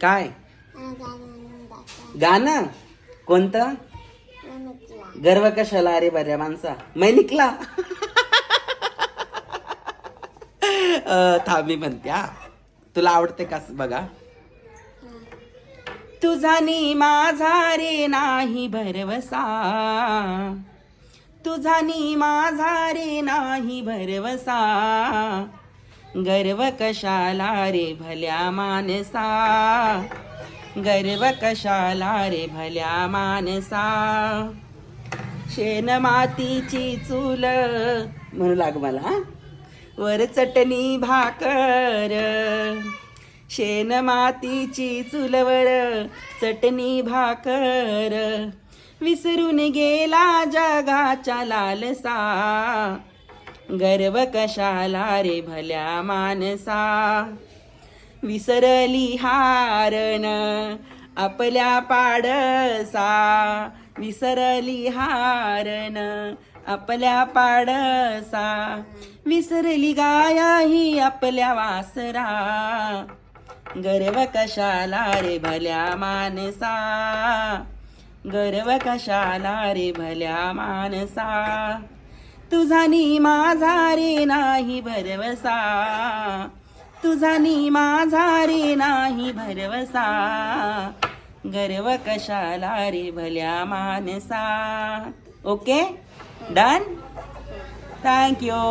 काय? गाणं. कोणतं? गर्व कशाला? अरे बऱ्या माणसा. मै निकला. थांबी थांब मी तुला आवडते का बघा? तुझा नी माझा रे नाही भरवसा. तुझा नी माझा रे नाही भरवसा. गर्व कशाला रे भल्या मानसा. गर्व कशाला रे भल्या मानसा. शेण मातीची चूल म्हणू लाग मला वर चटणी भाकर. शेण मातीची चुलवर चटणी भाकर. विसरून गेला जगाच्या लालसा. गर्व कशाला रे भल्या मानसा? विसरली हारण आपल्या पाडसा. विसरली हारण आपल्या पाडसा. विसरली गाया ही आपल्या वासरा. गर्व कशाला रे भल्या मानसा? गर्व कशाला रे भल्या मानसा? तुझा नी माझा रे नाही भरवसा. तुझा नी माझा रे नाही भरवसा. गर्व कशाला रे भल्या मानसा. Okay done thank you